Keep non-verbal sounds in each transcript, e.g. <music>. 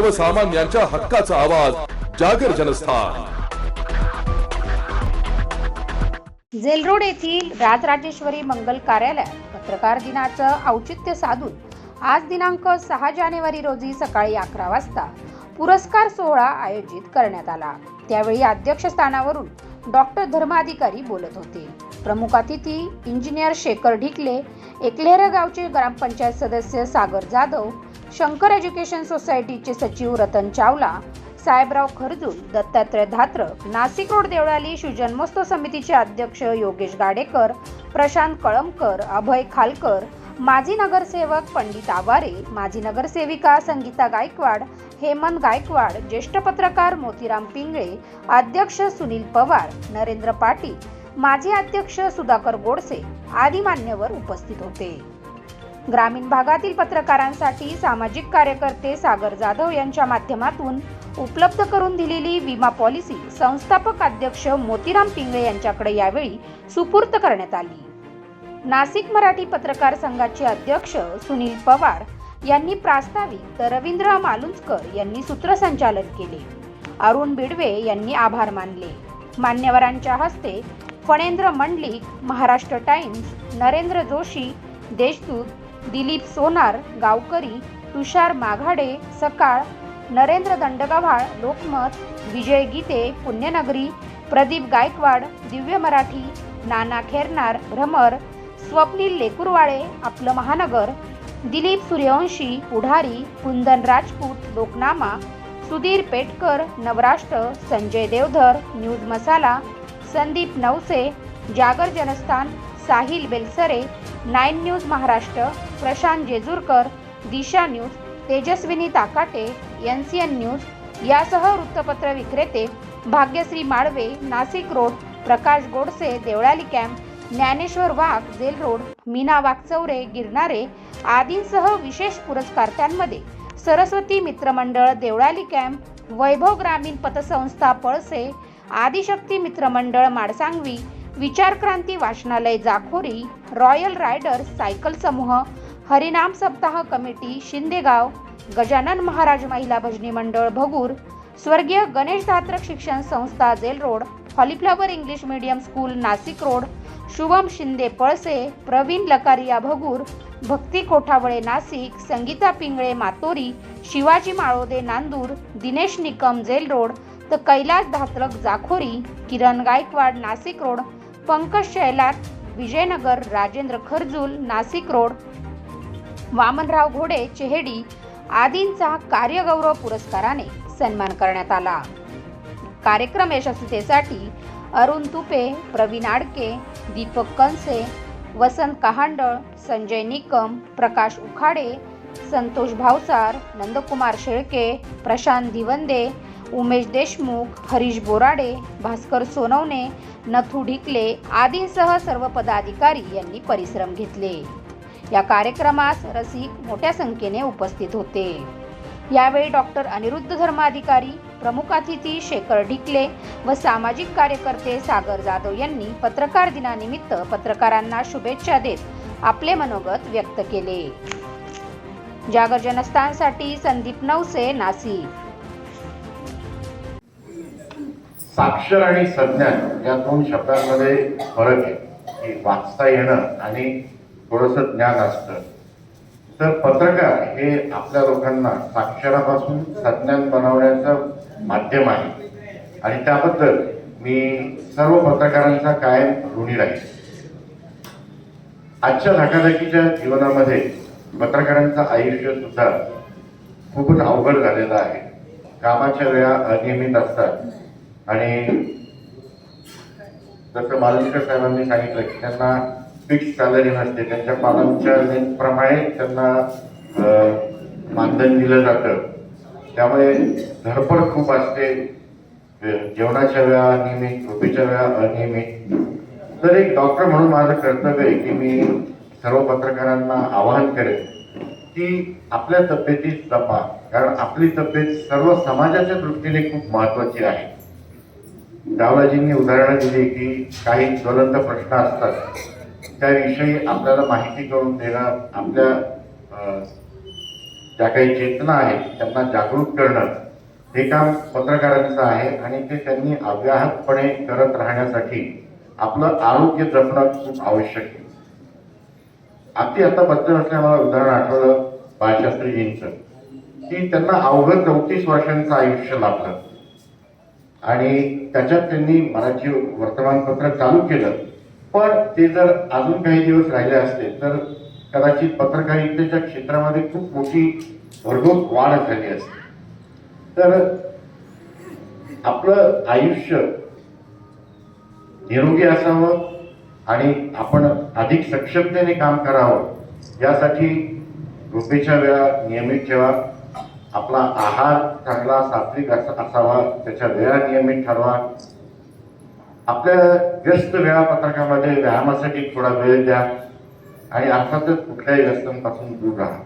सर्वसामान्यांच्या हक्काचा आवाज जागर जनस्थान. जेलरोड येथील राजराजेश्वरी मंगल कार्यालयात पत्रकार दिनाचं औचित्य साधून आज दिनांक सहा जानेवारी रोजी सकाळी अकरा वाजता पुरस्कार सोहळा आयोजित करण्यात आला. त्यावेळी अध्यक्षस्थानावरून डॉक्टर धर्माधिकारी बोलत होते. प्रमुख अतिथी इंजिनियर शेखर ढिकले एकलेहरा गावचे ग्रामपंचायत सदस्य सागर जाधव शंकर एज्युकेशन सोसायटीचे सचिव रतन चावला साहेबराव खरजूल दत्तात्रय धात्र नाशिक रोड देवळाली शिवजन्मोत्सव समितीचे अध्यक्ष योगेश गाडेकर प्रशांत कळमकर अभय खालकर माजी नगरसेवक पंडित आवारे माजी नगरसेविका संगीता गायकवाड हेमंत गायकवाड ज्येष्ठ पत्रकार मोतीराम पिंगळे अध्यक्ष सुनील पवार नरेंद्र पाटील माजी अध्यक्ष सुधाकर गोडसे आदी मान्यवर उपस्थित होते. ग्रामीण भागातील पत्रकारांसाठी सामाजिक कार्यकर्ते सागर जाधव यांच्या माध्यमातून उपलब्ध करून दिलेली विमा पॉलिसी संस्थापक अध्यक्ष मोतीराम पिंगळे यांच्याकडे यावेळी सुपूर्त करण्यात आली. नाशिक मराठी पत्रकार संघाचे अध्यक्ष सुनील पवार यांनी प्रास्ताविक तर रवींद्र मालुंजकर यांनी सूत्रसंचालन केले. अरुण बिडवे यांनी आभार मानले. मान्यवरांच्या हस्ते फणेंद्र मंडलिक महाराष्ट्र टाइम्स नरेंद्र जोशी देशदूत दिलीप सोनार गावकरी तुषार माघाडे सकाळ नरेंद्र दंडगव्हाळ लोकमत विजय गीते पुण्यनगरी प्रदीप गायकवाड दिव्य मराठी नाना खेरनार भ्रमर स्वप्नील लेकुरवाळे आपलं Mahanagar Dilip Suryavanshi Pudhari Kundan Rajput Loknama Sudhir Petkar Navrashtra Sanjay Deodhar News Masala Sandeep Navse Jagar Janasthan Sahil Belsare Nine News Maharashtra. Prashant Jejurkar Disha News Tejaswini Takate N C N News यासह वृत्तपत्र विक्रेते Bhagyashree Malve Nashik road Prakash Godse Deolali camp Dnyaneshwar Wagh jail road Meena Waghchaure Girnare आदींसह विशेष पुरस्कार्त्यांमध्ये सरस्वती मित्रमंडळ Deolali camp वैभव ग्रामीण पतसंस्था पळसे आदिशक्ती मित्रमंडळ माडसांगवी विचारक्रांती वाचनालय जाखोरी रॉयल रायडर्स सायकल समूह हरिनाम सप्ताह कमिटी शिंदेगाव गजानन महाराज महिला भजनी मंडळ भगूर स्वर्गीय गणेश धात्रक शिक्षण संस्था jail road Holy Flower English medium school Nashik road Shubham Shinde Palse Pravin Lakaria Bhagur Bhakti Kothawale Nashik Sangeeta Pingle Matori Shivaji Malode Nandur Dinesh Nikam jail road तर कैलास धात्रक जाखोरी किरण गायकवाड नाशिक रोड पंकज शैलात विजयनगर राजेंद्र खरजूल नाशिक रोड वामनराव घोडे चेहेडी आदींचा कार्यगौरव पुरस्काराने सन्मान करण्यात आला. कार्यक्रम यशस्वीतेसाठी अरुण तुपे प्रवीण आडके दीपक कंसे वसंत कहांडळ संजय निकम प्रकाश उखाडे संतोष भावसार नंदकुमार शेळके प्रशांत धिवंदे उमेश देशमुख हरीश बोराडे भास्कर सोनवणे नथू ढिकले आदींसह सर्व पदाधिकारी यांनी परिश्रम घेतले. या कार्यक्रमास रसिक मोठ्या संख्येने उपस्थित होते. यावेळी डॉक्टर अनिरुद्ध धर्माधिकारी प्रमुख अतिथी शेखर ढिकले व सामाजिक कार्यकर्ते सागर जाधव यांनी पत्रकार दिनानिमित्त पत्रकारांना शुभेच्छा देत आपले मनोगत व्यक्त केले. जागर जनस्थानसाठी संदीप नवसे नाशिक. साक्षर आणि संज्ञान या दोन शब्दांमध्ये फरक आहे. की वाचता येणं आणि थोडस ज्ञान असतं. तर पत्रकार हे आपल्या लोकांना साक्षरापासून संज्ञान बनवण्याचं माध्यम आहे. आणि त्याबद्दल मी सर्व पत्रकारांचा कायम ऋणी राहील. आजच्या धकाधकीच्या जीवनामध्ये पत्रकारांचं आयुष्य सुद्धा खूपच अवघड झालेलं आहे. कामाच्या वेळा अनियमित असतात. आणि जसं मालुसकर साहेबांनी सांगितलं की त्यांना फिक्स सॅलरी नसते. त्यांच्या पालांच्या प्रमाणे त्यांना मानधन दिलं जातं. त्यामुळे धडपड खूप असते. जेवणाच्या वेळा अनियमित झोपेच्या वेळा अनियमित. तर एक डॉक्टर म्हणून माझं कर्तव्य आहे की मी सर्व पत्रकारांना आवाहन करेन की आपल्या तब्येतीत जपा. कारण आपली तब्येत सर्व समाजाच्या दृष्टीने खूप महत्वाची आहे. डावलाजींनी उदाहरणं दिली की काही ज्वलंत प्रश्न असतात. त्याविषयी आपल्याला माहिती करून देणं आपल्या ज्या काही चेतना आहेत त्यांना जागरूक करणं हे काम पत्रकारांचं आहे आणि ते त्यांनी अव्याहतपणे करत राहण्यासाठी आपलं आरोग्य जपणं खूप आवश्यक आहे. अगदी आता बद्दल असल्यामुळे मला उदाहरण आठवलं बाळशास्त्रीजींचं की त्यांना अवघड चौतीस वर्षांचं आयुष्य लाभलं. आणि त्याच्यात त्यांनी मराठी वर्तमानपत्र चालू केलं. पण ते जर अजून काही दिवस राहिले असते तर कदाचित पत्रकारितेच्या क्षेत्रामध्ये खूप मोठी भरघोस वाढ झाली असते. तर आपलं आयुष्य निरोगी असावं आणि आपण अधिक सक्षमतेने काम करावं यासाठी झोपेच्या वेळा नियमित ठेवा आपला आहार चांगला सात्विक असावा त्याच्या वेळा नियमित ठरवा. आपल्या व्यस्त वेळापत्रकामध्ये व्यायामासाठी थोडा वेळ द्या. आणि अर्थातच कुठल्याही व्यस्तांपासून दूर राहा.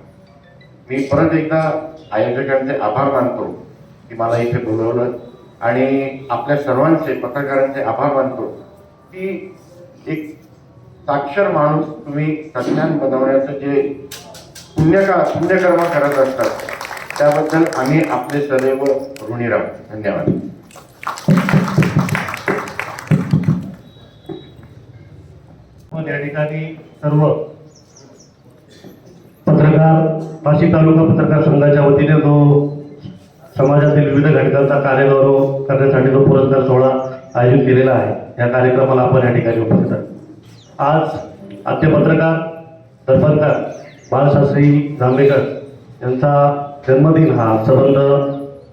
मी परत एकदा आयोजकांचे आभार मानतो की मला इथे बोलवलं. आणि आपल्या सर्वांचे पत्रकारांचे आभार मानतो की एक साक्षर माणूस तुम्ही तज्ञान बनवण्याचं जे पुण्यका पुण्यकर्म करत असतात त्याबद्दल आम्ही आपले सदैव ऋणी राहू. धन्यवाद. पण या ठिकाणी सर्व पत्रकार नाशिक तालुका पत्रकार संघाच्या वतीने जो समाजातील विविध घटकांचा कार्यगौरव करण्यासाठी जो पुरस्कार सोहळा आयोजित केलेला आहे. या कार्यक्रमाला आपण या ठिकाणी उपस्थित आहोत. आज आद्य पत्रकार दर्पणकार बाळशास्त्री जांभेकर यांचा जन्मदिन हा संबंध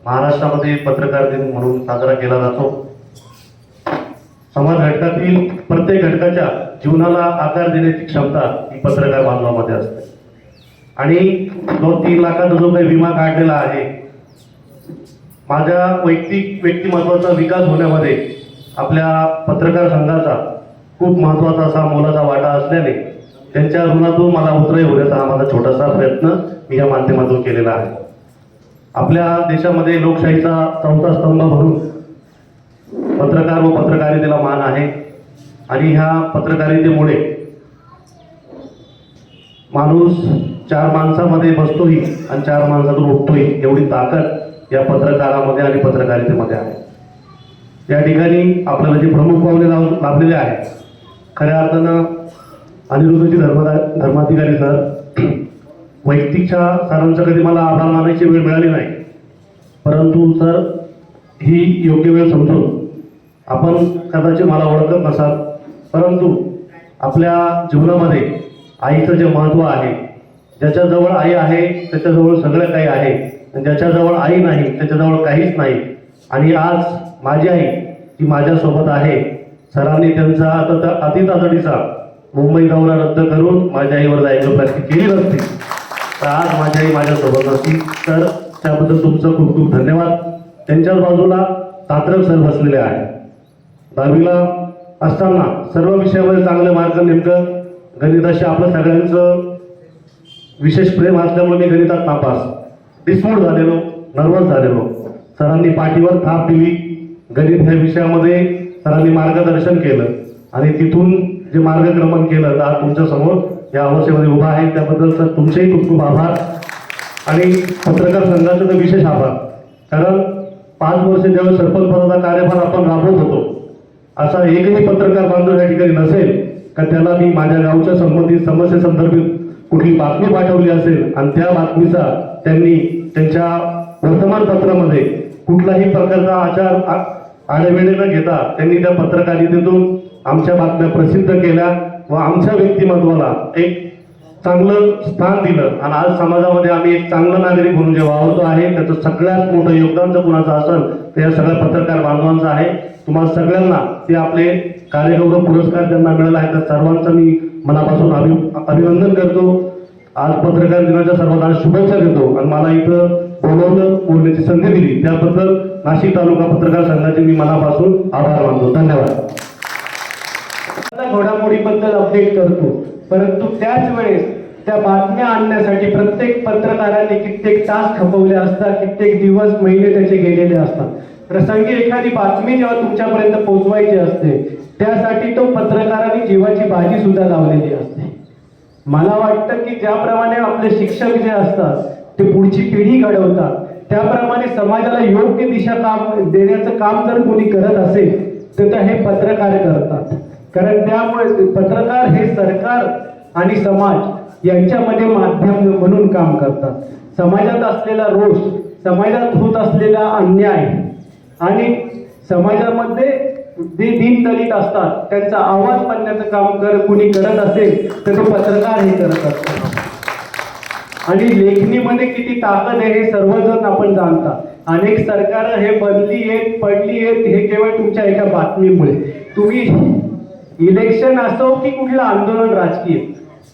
महाराष्ट्रामध्ये पत्रकार दिन म्हणून साजरा केला जातो. समाज घटकातील प्रत्येक घटकाच्या जीवनाला आकार देण्याची क्षमता ही पत्रकार बांधवामध्ये असते. आणि दोन तीन लाखाचा जो काही विमा काढलेला आहे माझ्या वैयक्तिक व्यक्तिमत्वाचा विकास होण्यामध्ये आपल्या पत्रकार संघाचा खूप महत्त्वाचा असा मोलाचा वाटा असल्याने त्यांच्या ऋणातून मला उतरही होण्याचा हा माझा छोटासा प्रयत्न मी या माध्यमातून केलेला आहे. आपल्या देशामध्ये लोकशाहीचा चौथा स्तंभ म्हणून पत्रकार व पत्रकारितेला मान आहे. आणि ह्या पत्रकारितेमुळे माणूस चार माणसामध्ये बसतोही आणि चार माणसातून उठतोही एवढी ताकद या पत्रकारामध्ये आणि पत्रकारितेमध्ये आहे. या ठिकाणी आपल्याला जे प्रमुख पावले लाव लाभलेले आहेत खऱ्या अर्थानं अनिरुद्धची धर्मदा धर्माधिकारी सर <clears throat> वैयक्तिकच्या सरांचं कधी मला आभार मानायची वेळ मिळाली नाही. परंतु सर ही योग्य वेळ समजून आपण कदाचित मला ओळखत नसाल. परंतु आपल्या जीवनामध्ये आईचं जे महत्त्व आहे ज्याच्याजवळ आई आहे त्याच्याजवळ सगळं काही आहे आणि ज्याच्याजवळ आई नाही त्याच्याजवळ काहीच नाही. आणि आज माझी आई ती माझ्यासोबत आहे. सरांनी त्यांचा आता तातडीचा मुंबई दौरा रद्द करून माझ्या आईवर जायची केली नसती. तर आज माझी आई माझ्यासोबत असती तर त्याबद्दल तुमचं खूप खूप धन्यवाद. त्यांच्याच बाजूला तात्रक सर बसलेले आहे दहावीला असताना सर्व विषयामध्ये चांगले मार्क नेमकं गणिताशी आपलं सगळ्यांचं विशेष प्रेम असल्यामुळे मी गणितात नापास. डिस्मोड झालेलो नर्वस झालेलो. सरांनी पाठीवर थाप दिली. गणित ह्या विषयामध्ये सरांनी मार्गदर्शन केलं. आणि तिथून जे मार्गक्रमण केलं तर आज तुमच्यासमोर या अवस्थेमध्ये उभा आहे. त्याबद्दल सर तुमचेही खूप खूप आभार. आणि पत्रकार संघाचा तर विशेष आभार. कारण पाच वर्ष ज्यावेळेस सरपंच पदाचा कार्यभार आपण राबवत होतो असा एकही पत्रकार बांधव या ठिकाणी नसेल का त्याला मी माझ्या गावच्या संबंधित समस्येसंदर्भित कुठली बातमी पाठवली असेल आणि त्या बातमीचा त्यांनी त्यांच्या वर्तमानपत्रामध्ये कुठलाही प्रकारचा आचार आ- न घेता त्यांनी त्या पत्रकारितेतून आमच्या बातम्या प्रसिद्ध केल्या व आमच्या व्यक्तिमत्वाला एक चांगलं स्थान दिलं. आणि आज समाजामध्ये आम्ही एक चांगलं नागरिक म्हणून जे वावरतो आहे त्याचं सगळ्यात मोठं योगदान जर कुणाचं असेल तर या सगळ्या पत्रकार बांधवांचं आहे. तुम्हाला सगळ्यांना ते आपले कार्यगौरव पुरस्कार त्यांना मिळाला आहे तर सर्वांचं मी मनापासून अभि अभिनंदन करतो. आज पत्रकार दिनाच्या सर्वांना शुभेच्छा देतो. आणि मला इथं बोलवलं बोलण्याची संधी दिली. त्याबद्दल नाशिक तालुका पत्रकार संघाचे मी मनापासून आभार मानतो. धन्यवाद. आता घडामोडीबद्दल अपडेट करतो. परंतु त्याच वेळेस त्या बातम्या आणण्यासाठी प्रत्येक पत्रकाराने कित्येक तास खपवले असतात. कित्येक दिवस महिने त्याचे गेलेले असतात. प्रसंगी एखादी बातमी जेव्हा तुमच्यापर्यंत पोहोचवायची असते त्यासाठी तो पत्रकारांनी जीवाची बाजी सुद्धा लावलेली असते. मला वाटतं की ज्याप्रमाणे आपले शिक्षक जे असतात ते पुढची पिढी घडवतात त्याप्रमाणे समाजाला योग्य दिशा काम देण्याचं काम जर कोणी करत असेल तर ते हे पत्रकार करतात. कारण त्यामुळे पत्रकार हे सरकार आणि समाज यांच्यामध्ये माध्यम म्हणून काम करतात. समाजात असलेला रोष समाजात होत असलेला अन्याय आणि समाजामध्ये जे दीनदलित असतात त्यांचा आवाज मांडण्याचं काम कर कुणी करत असेल तर तो पत्रकार हे करत असतात. आणि लेखणीमध्ये किती ताकद आहे हे सर्वजण आपण जाणता अनेक सरकार हे बनली आहेत पडली आहेत हे केवळ तुमच्या एका बातमीमुळे. तुम्ही इलेक्शन असो की कुठलं आंदोलन राजकीय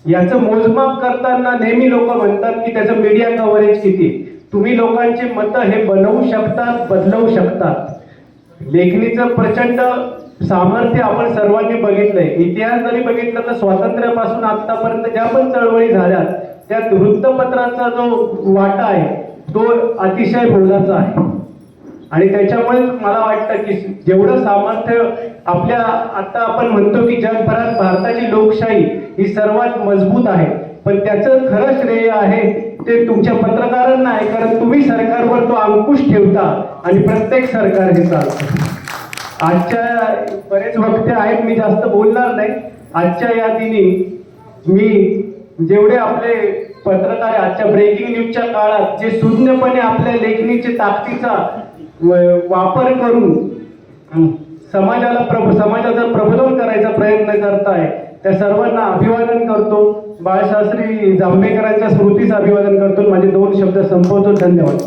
याचं मोजमाप करताना नेहमी लोक म्हणतात की त्याचं मीडिया कव्हरेज किती तुम्ही लोकांचे मतं हे बनवू शकतात बदलवू शकतात. लेखणीचं प्रचंड सामर्थ्य आपण सर्वांनी बघितलंय. इतिहास जरी बघितला तर स्वातंत्र्यापासून आतापर्यंत ज्या पण चळवळी झाल्या त्यात वृत्तपत्रांचा जो वाटा आहे तो अतिशय मोलाचा आहे. आणि त्याच्यामुळे मला वाटतं की जेवढं सामर्थ्य आपल्या आता आपण म्हणतो की जगभरात भारताची लोकशाही ही सर्वात मजबूत आहे. पण त्याचं खरं श्रेय आहे ते तुमच्या पत्रकारांना आहे कारण तुम्ही सरकारवर तो अंकुश ठेवता आणि प्रत्येक सरकार हे चालतं. आजच्या बरेच वक्ते आहेत मी जास्त बोलणार नाही. आजच्या या दिनी मी जेवढे आपले पत्रकार आजच्या ब्रेकिंग न्यूजच्या काळात जे शून्यपणे आपल्या लेखणीचे ताकदीचा व- वापर करून समाजाला प्रब समाजाचं प्रबोधन करायचा प्रयत्न करताय त्या सर्वांना अभिवादन करतो. बाळशास्त्री जांभेकरांच्या स्मृतीचं अभिवादन करतो. माझे दोन शब्द संपवतो. धन्यवाद.